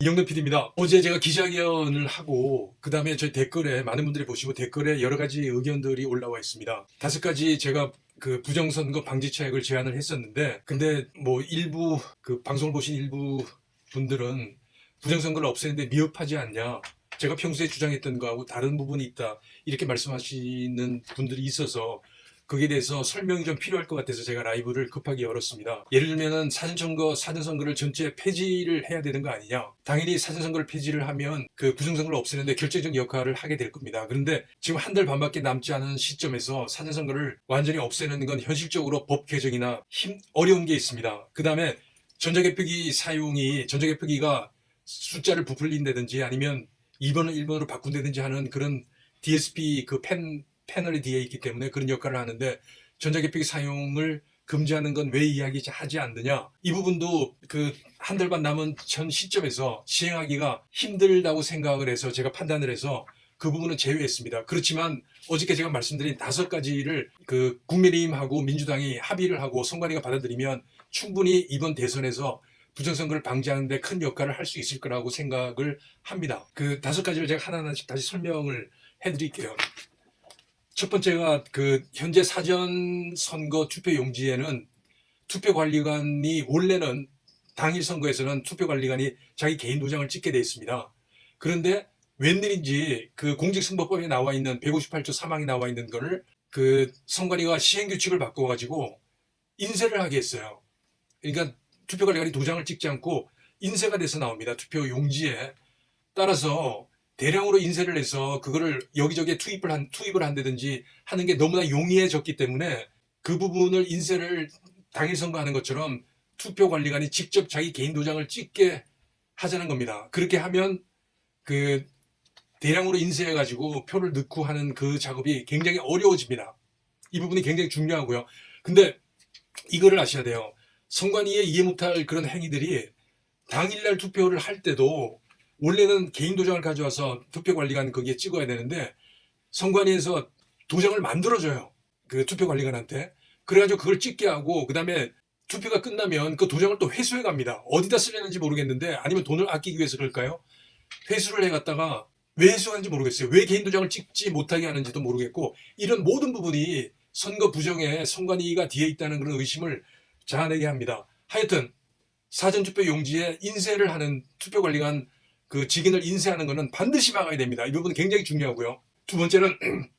이영돈 PD입니다. 어제 제가 기자회견을 하고 그 다음에 저희 댓글에 많은 분들이 보시고 댓글에 여러 가지 의견들이 올라와 있습니다. 다섯 가지 제가 그 부정선거 방지책을 제안을 했었는데 근데 뭐 일부 그 방송을 보신 일부 분들은 부정선거를 없애는데 미흡하지 않냐 제가 평소에 주장했던 거하고 다른 부분이 있다 이렇게 말씀하시는 분들이 있어서 거기에 대해서 설명이 좀 필요할 것 같아서 제가 라이브를 급하게 열었습니다. 예를 들면은 사전선거, 사전선거를 전체 폐지를 해야 되는 거 아니냐. 당연히 사전선거를 폐지를 하면 그 부정선거를 없애는데 결정적 역할을 하게 될 겁니다. 그런데 지금 한 달 반밖에 남지 않은 시점에서 사전선거를 완전히 없애는 건 현실적으로 법 개정이나 힘, 어려운 게 있습니다. 그 다음에 전자개표기 사용이, 전자개표기가 숫자를 부풀린다든지 아니면 2번을 1번으로 바꾼다든지 하는 그런 DSP 그 펜, 패널이 뒤에 있기 때문에 그런 역할을 하는데 전자개표기 사용을 금지하는 건 왜 이야기하지 않느냐 이 부분도 그 한 달 반 남은 전 시점에서 시행하기가 힘들다고 생각을 해서 제가 판단을 해서 그 부분은 제외했습니다. 그렇지만 어저께 제가 말씀드린 다섯 가지를 그 국민의힘하고 민주당이 합의를 하고 선관위가 받아들이면 충분히 이번 대선에서 부정선거를 방지하는 데 큰 역할을 할 수 있을 거라고 생각을 합니다. 그 다섯 가지를 제가 하나하나씩 다시 설명을 해드릴게요. 첫 번째가 그 현재 사전 선거 투표 용지에는 투표 관리관이 원래는 당일 선거에서는 투표 관리관이 자기 개인 도장을 찍게 돼 있습니다. 그런데 웬일인지 그 공직선거법에 나와 있는 158조 3항에 나와 있는 거를 그 선관위가 시행 규칙을 바꿔 가지고 인쇄를 하게 했어요. 그러니까 투표 관리관이 도장을 찍지 않고 인쇄가 돼서 나옵니다. 투표 용지에. 따라서 대량으로 인쇄를 해서 그거를 여기저기에 투입을 한 투입을 한다든지 하는 게 너무나 용이해졌기 때문에 그 부분을 인쇄를 당일 선거하는 것처럼 투표 관리관이 직접 자기 개인 도장을 찍게 하자는 겁니다. 그렇게 하면 그 대량으로 인쇄해 가지고 표를 넣고 하는 그 작업이 굉장히 어려워집니다. 이 부분이 굉장히 중요하고요. 근데 이거를 아셔야 돼요. 선관위의 이해 못할 그런 행위들이 당일날 투표를 할 때도 원래는 개인 도장을 가져와서 투표관리관 거기에 찍어야 되는데 선관위에서 도장을 만들어줘요. 그 투표관리관한테. 그래가지고 그걸 찍게 하고 그 다음에 투표가 끝나면 그 도장을 또 회수해 갑니다. 어디다 쓰려는지 모르겠는데 아니면 돈을 아끼기 위해서 그럴까요? 회수를 해갔다가 왜 회수하는지 모르겠어요. 왜 개인 도장을 찍지 못하게 하는지도 모르겠고 이런 모든 부분이 선거 부정에 선관위가 뒤에 있다는 그런 의심을 자아내게 합니다. 하여튼 사전투표 용지에 인쇄를 하는 투표관리관 그 직인을 인쇄하는 것은 반드시 막아야 됩니다. 이 부분은 굉장히 중요하고요. 두 번째는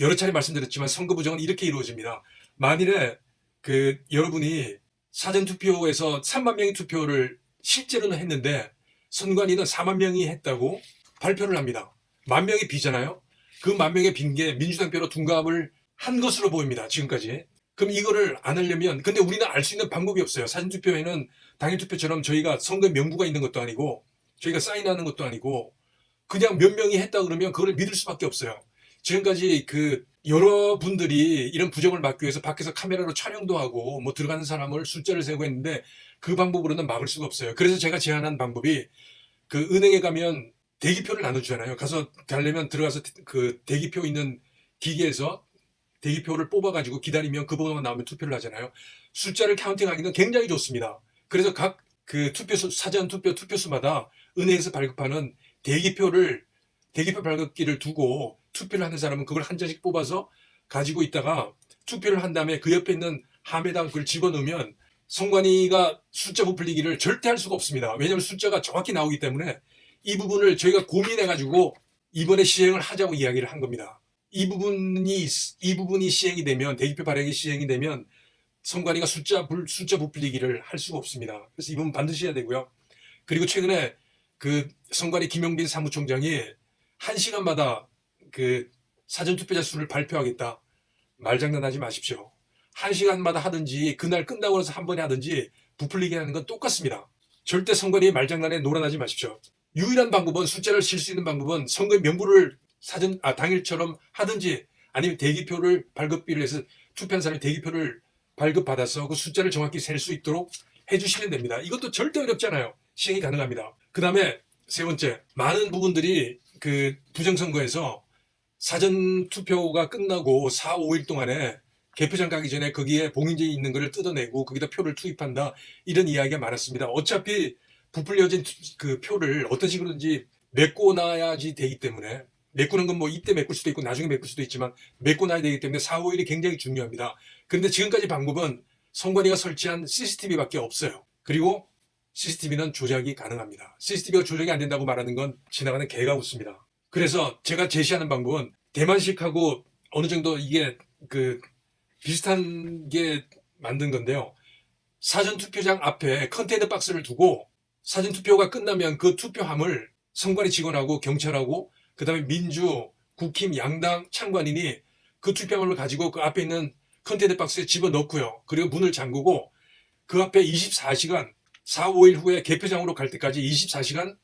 여러 차례 말씀드렸지만 선거 부정은 이렇게 이루어집니다. 만일에 그 여러분이 사전 투표에서 3만 명이 투표를 실제로는 했는데 선관위는 4만 명이 했다고 발표를 합니다. 만 명이 비잖아요. 그 만 명의 빈 게 민주당 표로 둔갑을 한 것으로 보입니다. 지금까지. 그럼 이거를 안 하려면 근데 우리는 알 수 있는 방법이 없어요. 사전 투표에는 당일 투표처럼 저희가 선거 명부가 있는 것도 아니고 저희가 사인하는 것도 아니고 그냥 몇 명이 했다 그러면 그걸 믿을 수밖에 없어요. 지금까지 그 여러분들이 이런 부정을 막기 위해서 밖에서 카메라로 촬영도 하고 뭐 들어가는 사람을 숫자를 세고 했는데 그 방법으로는 막을 수가 없어요. 그래서 제가 제안한 방법이 그 은행에 가면 대기표를 나눠주잖아요. 가서 가려면 들어가서 그 대기표 있는 기계에서 대기표를 뽑아가지고 기다리면 그 번호가 나오면 투표를 하잖아요. 숫자를 카운팅하기는 굉장히 좋습니다. 그래서 각 그 투표소 사전 투표 투표소마다 은행에서 발급하는 대기표를 대기표 발급기를 두고 투표를 하는 사람은 그걸 한 장씩 뽑아서 가지고 있다가 투표를 한 다음에 그 옆에 있는 함에다가 그걸 집어넣으면 선관위가 숫자 부풀리기를 절대 할 수가 없습니다. 왜냐하면 숫자가 정확히 나오기 때문에 이 부분을 저희가 고민해가지고 이번에 시행을 하자고 이야기를 한 겁니다. 이 부분이 이 부분이 시행이 되면 대기표 발행이 시행이 되면 선관위가 숫자 불 숫자 부풀리기를 할 수가 없습니다. 그래서 이 부분 반드시 해야 되고요. 그리고 최근에 그 선관위 김영빈 사무총장이 한 시간마다 그 사전 투표자 수를 발표하겠다. 말장난하지 마십시오. 한 시간마다 하든지 그날 끝나고 나서 한 번에 하든지 부풀리게 하는 건 똑같습니다. 절대 선관위 말장난에 놀아나지 마십시오. 유일한 방법은 숫자를 실 수 있는 방법은 선거의 명부를 사전 아 당일처럼 하든지 아니면 대기표를 발급비를 해서 투표한 사람이 대기표를 발급받아서 그 숫자를 정확히 셀 수 있도록 해주시면 됩니다. 이것도 절대 어렵잖아요. 시행이 가능합니다. 그 다음에 세 번째, 많은 부분들이 그 부정선거에서 사전 투표가 끝나고 4, 5일 동안에 개표장 가기 전에 거기에 봉인지 있는 거를 뜯어내고 거기다 표를 투입한다 이런 이야기가 많았습니다. 어차피 부풀려진 투- 그 표를 어떤 식으로든지 메꿔놔야지 되기 때문에 메꾸는 건 뭐 이때 메꿀 수도 있고 나중에 메꿀 수도 있지만 메꿔놔야 되기 때문에 4, 5일이 굉장히 중요합니다. 그런데 지금까지 방법은 선관위가 설치한 CCTV밖에 없어요. 그리고 CCTV는 조작이 가능합니다. CCTV가 조작이 안 된다고 말하는 건 지나가는 개가 웃습니다. 그래서 제가 제시하는 방법은 대만식하고 어느 정도 이게 그 비슷한 게 만든 건데요. 사전 투표장 앞에 컨테이너 박스를 두고 사전 투표가 끝나면 그 투표함을 선관위 직원하고 경찰하고 그다음에 민주, 국힘, 양당 참관인이 그 투표함을 가지고 그 앞에 있는 컨테이너 박스에 집어 넣고요. 그리고 문을 잠그고 그 앞에 24시간 4, 5일 후에 개표장으로 갈 때까지 24시간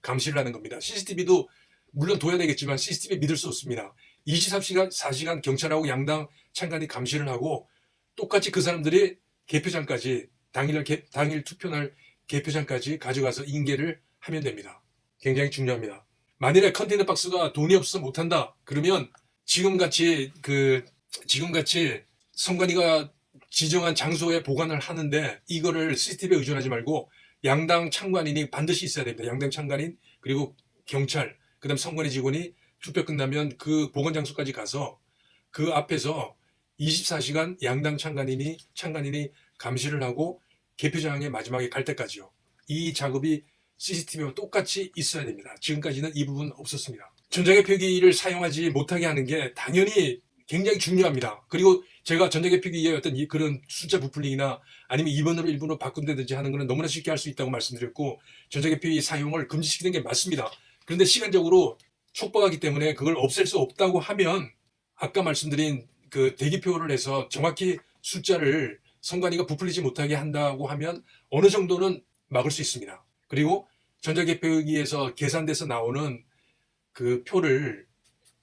감시를 하는 겁니다. CCTV도 물론 둬야 되겠지만 CCTV 믿을 수 없습니다. 23시간, 4시간 경찰하고 양당 참관이 감시를 하고 똑같이 그 사람들이 개표장까지 당일 개, 당일 투표날 개표장까지 가져가서 인계를 하면 됩니다. 굉장히 중요합니다. 만일에 컨테이너 박스가 돈이 없어서 못한다 그러면 지금 같이 그 지금 같이 선관위가 지정한 장소에 보관을 하는데 이거를 CCTV에 의존하지 말고 양당 참관인이 반드시 있어야 됩니다. 양당 참관인 그리고 경찰 그다음 선관위 직원이 투표 끝나면 그 보관 장소까지 가서 그 앞에서 24시간 양당 참관인이 참관인이 감시를 하고 개표장에 마지막에 갈 때까지요. 이 작업이 CCTV와 똑같이 있어야 됩니다. 지금까지는 이 부분 없었습니다. 전자개표기를 사용하지 못하게 하는 게 당연히 굉장히 중요합니다. 그리고 제가 전자개표기의 어떤 이- 그런 숫자 부풀리기나 아니면 2번으로 1번으로 바꾼다든지 하는 거는 너무나 쉽게 할 수 있다고 말씀드렸고 전자개표기 사용을 금지시키는 게 맞습니다. 그런데 시간적으로 촉박하기 때문에 그걸 없앨 수 없다고 하면 아까 말씀드린 그 대기표를 해서 정확히 숫자를 선관위가 부풀리지 못하게 한다고 하면 어느 정도는 막을 수 있습니다. 그리고 전자개표기에서 계산돼서 나오는 그 표를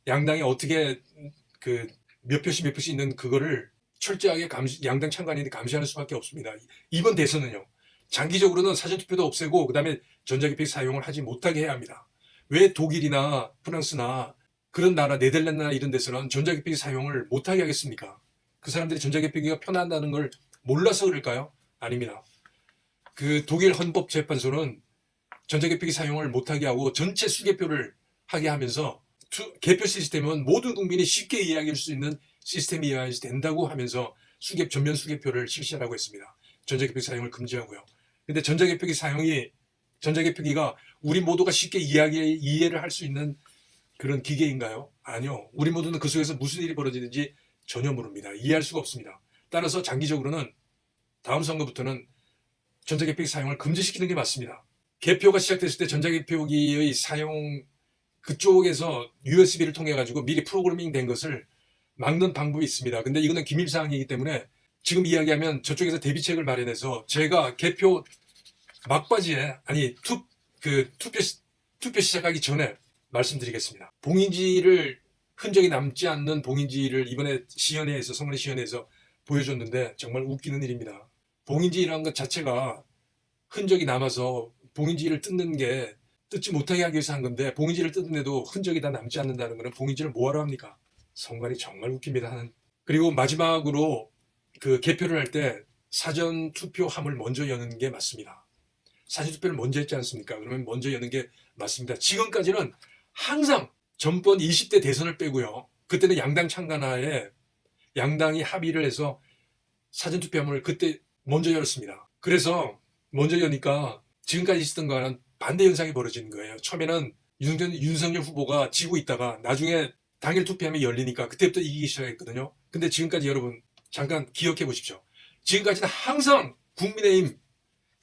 양당이 어떻게 그 몇 표씩 몇 표씩 있는 그거를 철저하게 감시, 양당 참관인이 감시하는 수밖에 없습니다. 이번 대선은요. 장기적으로는 사전투표도 없애고 그다음에 전자개표기 사용을 하지 못하게 해야 합니다. 왜 독일이나 프랑스나 그런 나라 네덜란드나 이런 데서는 전자개표기 사용을 못하게 하겠습니까? 그 사람들이 전자개표기가 편한다는 걸 몰라서 그럴까요? 아닙니다. 그 독일 헌법재판소는 전자개표기 사용을 못하게 하고 전체 수개표를 하게 하면서 투- 개표 시스템은 모든 국민이 쉽게 이해할 수 있는 시스템이어야 된다고 하면서 수개 전면 수개표를 실시하라고 했습니다. 전자개표기 사용을 금지하고요. 근데 전자개표기 사용이 전자개표기가 우리 모두가 쉽게 이해하게 이해를 할 수 있는 그런 기계인가요? 아니요. 우리 모두는 그 속에서 무슨 일이 벌어지는지 전혀 모릅니다. 이해할 수가 없습니다. 따라서 장기적으로는 다음 선거부터는 전자개표기 사용을 금지시키는 게 맞습니다. 개표가 시작됐을 때 전자개표기의 사용 그쪽에서 USB를 통해 가지고 미리 프로그래밍 된 것을 막는 방법이 있습니다. 근데 이거는 기밀 사항이기 때문에 지금 이야기하면 저쪽에서 대비책을 마련해서 제가 개표 막바지에 아니 투 그 투표 시- 투표 시작하기 전에 말씀드리겠습니다. 봉인지를 흔적이 남지 않는 봉인지를 이번에 시연회에서 성리 시연회에서 보여줬는데 정말 웃기는 일입니다. 봉인지라는 것 자체가 흔적이 남아서 봉인지를 뜯는 게 뜯지 못하게 하기 위해서 한 건데 봉인지를 뜯는데도 흔적이 다 남지 않는다는 것은 봉인지를 뭐하러 합니까? 성관이 정말 웃깁니다 하는. 그리고 마지막으로 그 개표를 할 때 사전 투표함을 먼저 여는 게 맞습니다. 사전 투표를 먼저 했지 않습니까? 그러면 먼저 여는 게 맞습니다. 지금까지는 항상 전번 20대 대선을 빼고요. 그때는 양당 창간하에 양당이 합의를 해서 사전 투표함을 그때 먼저 열었습니다. 그래서 먼저 여니까 지금까지 있었던 거와는 반대 현상이 벌어지는 거예요. 처음에는 윤석열, 윤석열 후보가 지고 있다가 나중에 당일 투표함이 열리니까 그때부터 이기기 시작했거든요. 근데 지금까지 여러분 잠깐 기억해 보십시오. 지금까지는 항상 국민의힘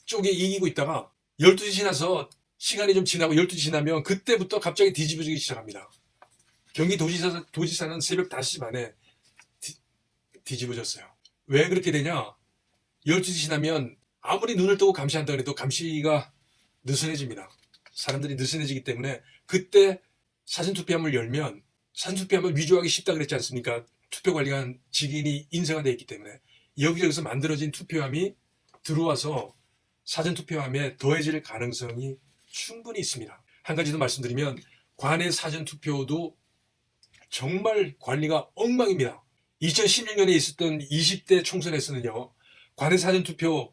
쪽에 이기고 있다가 12시 지나서 시간이 좀 지나고 12시 지나면 그때부터 갑자기 뒤집어지기 시작합니다. 경기도지사, 도지사는 새벽 5시 반에 뒤, 뒤집어졌어요. 왜 그렇게 되냐? 12시 지나면 아무리 눈을 뜨고 감시한다 그래도 감시가 느슨해집니다. 사람들이 느슨해지기 때문에 그때 사전 투표함을 열면 사전 투표함을 위조하기 쉽다 그랬지 않습니까? 투표 관리관 직인이 인쇄가 되어 있기 때문에 여기저기서 만들어진 투표함이 들어와서 사전 투표함에 더해질 가능성이 충분히 있습니다. 한 가지 더 말씀드리면 관내 사전 투표도 정말 관리가 엉망입니다. 2016년에 있었던 20대 총선에서는요. 관내 사전 투표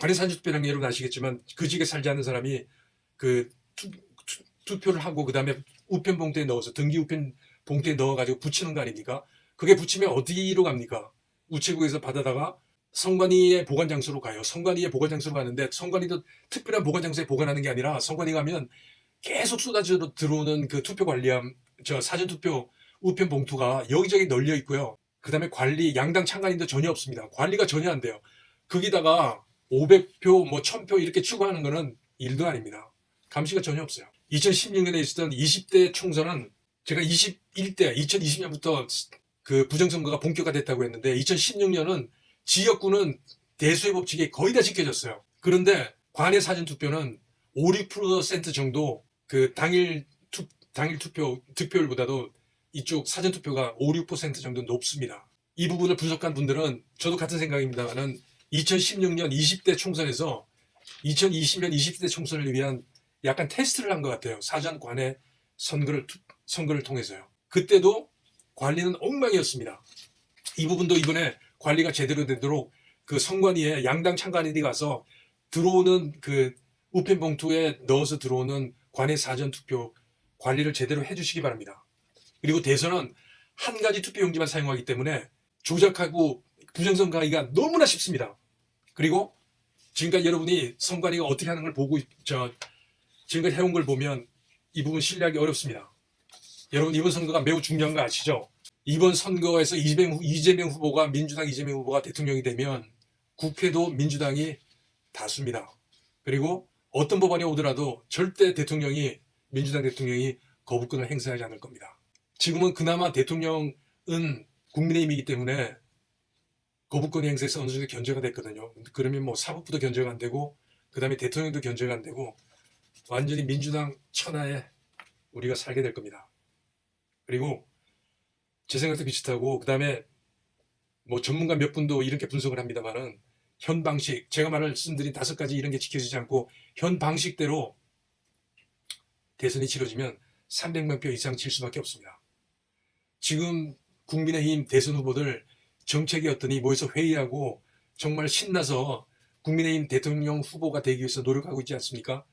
관해산주투표라는 게 여러분 아시겠지만 그 지역에 살지 않는 사람이 그 투, 표를 하고 그 다음에 우편 봉투에 넣어서 등기 우편 봉투에 넣어가지고 붙이는 거 아닙니까? 그게 붙이면 어디로 갑니까? 우체국에서 받아다가 성관이의 보관 장소로 가요. 성관이의 보관 장소로 가는데 성관이도 특별한 보관 장소에 보관하는 게 아니라 성관이 가면 계속 쏟아져 들어오는 그 투표 관리함, 저 사전 투표 우편 봉투가 여기저기 널려 있고요. 그 다음에 관리, 양당 참관인도 전혀 없습니다. 관리가 전혀 안 돼요. 거기다가 500표, 뭐 1000표 이렇게 추구하는 거는 일도 아닙니다. 감시가 전혀 없어요. 2016년에 있었던 20대 총선은 제가 21대, 2020년부터 그 부정선거가 본격화됐다고 했는데 2016년은 지역구는 대수의 법칙이 거의 다 지켜졌어요. 그런데 관외 사전 투표는 5, 6% 정도 그 당일 투, 당일 투표 득표율보다도 이쪽 사전 투표가 5, 6% 정도 높습니다. 이 부분을 분석한 분들은 저도 같은 생각입니다만은 2016년 20대 총선에서 2020년 20대 총선을 위한 약간 테스트를 한 것 같아요. 사전 관외 선거를 투- 선거를 통해서요. 그때도 관리는 엉망이었습니다. 이 부분도 이번에 관리가 제대로 되도록 그 선관위에 양당 참관인이 가서 들어오는 그 우편 봉투에 넣어서 들어오는 관외 사전 투표 관리를 제대로 해주시기 바랍니다. 그리고 대선은 한 가지 투표용지만 사용하기 때문에 조작하고 부정선거하기가 너무나 쉽습니다. 그리고 지금까지 여러분이 선관위가 어떻게 하는 걸 보고 있- 저 지금까지 해온 걸 보면 이 부분 신뢰하기 어렵습니다. 여러분 이번 선거가 매우 중요한 거 아시죠? 이번 선거에서 이재명, 후- 이재명 후보가 민주당 이재명 후보가 대통령이 되면 국회도 민주당이 다수입니다. 그리고 어떤 법안이 오더라도 절대 대통령이 민주당 대통령이 거부권을 행사하지 않을 겁니다. 지금은 그나마 대통령은 국민의힘이기 때문에 거부권 행사에서 어느 정도 견제가 됐거든요. 그러면 뭐 사법부도 견제가 안 되고 그다음에 대통령도 견제가 안 되고 완전히 민주당 천하에 우리가 살게 될 겁니다. 그리고 제 생각도 비슷하고 그다음에 뭐 전문가 몇 분도 이렇게 분석을 합니다만은 현 방식 제가 말씀드린 다섯 가지 이런 게 지켜지지 않고 현 방식대로 대선이 치러지면 300만 표 이상 칠 수밖에 없습니다. 지금 국민의힘 대선 후보들 정책이 어떠니 모여서 회의하고 정말 신나서 국민의힘 대통령 후보가 되기 위해서 노력하고 있지 않습니까?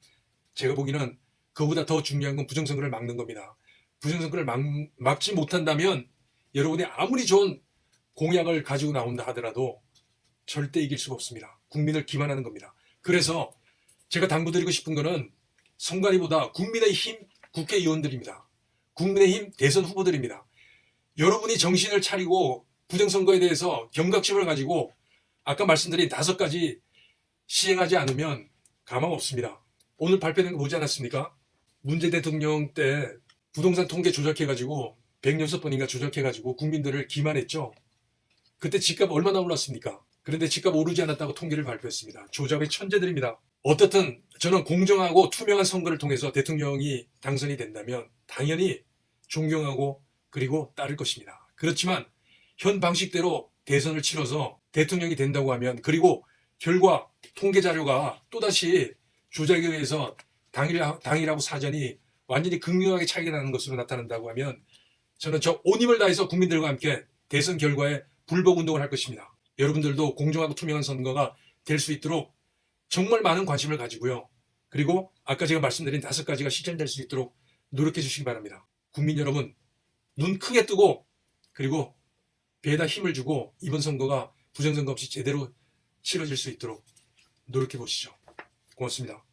제가 보기에는 그보다 더 중요한 건 부정선거를 막는 겁니다. 부정선거를 막, 막지 못한다면 여러분이 아무리 좋은 공약을 가지고 나온다 하더라도 절대 이길 수가 없습니다. 국민을 기만하는 겁니다. 그래서 제가 당부드리고 싶은 거는 선관위보다 국민의힘 국회의원들입니다. 국민의힘 대선 후보들입니다. 여러분이 정신을 차리고 부정선거에 대해서 경각심을 가지고 아까 말씀드린 다섯 가지 시행하지 않으면 가망 없습니다. 오늘 발표된 거 보지 않았습니까? 문재 대통령 때 부동산 통계 조작해가지고 106번인가 조작해가지고 국민들을 기만했죠. 그때 집값 얼마나 올랐습니까? 그런데 집값 오르지 않았다고 통계를 발표했습니다. 조작의 천재들입니다. 어떻든 저는 공정하고 투명한 선거를 통해서 대통령이 당선이 된다면 당연히 존경하고 그리고 따를 것입니다. 그렇지만 현 방식대로 대선을 치러서 대통령이 된다고 하면 그리고 결과 통계 자료가 또다시 조작에 의해서 당일, 당일하고 사전이 완전히 극명하게 차이가 나는 것으로 나타난다고 하면 저는 저 온 힘을 다해서 국민들과 함께 대선 결과에 불복 운동을 할 것입니다. 여러분들도 공정하고 투명한 선거가 될 수 있도록 정말 많은 관심을 가지고요. 그리고 아까 제가 말씀드린 다섯 가지가 실현될 수 있도록 노력해 주시기 바랍니다. 국민 여러분, 눈 크게 뜨고 그리고 배에다 힘을 주고 이번 선거가 부정선거 없이 제대로 치러질 수 있도록 노력해 보시죠. 고맙습니다.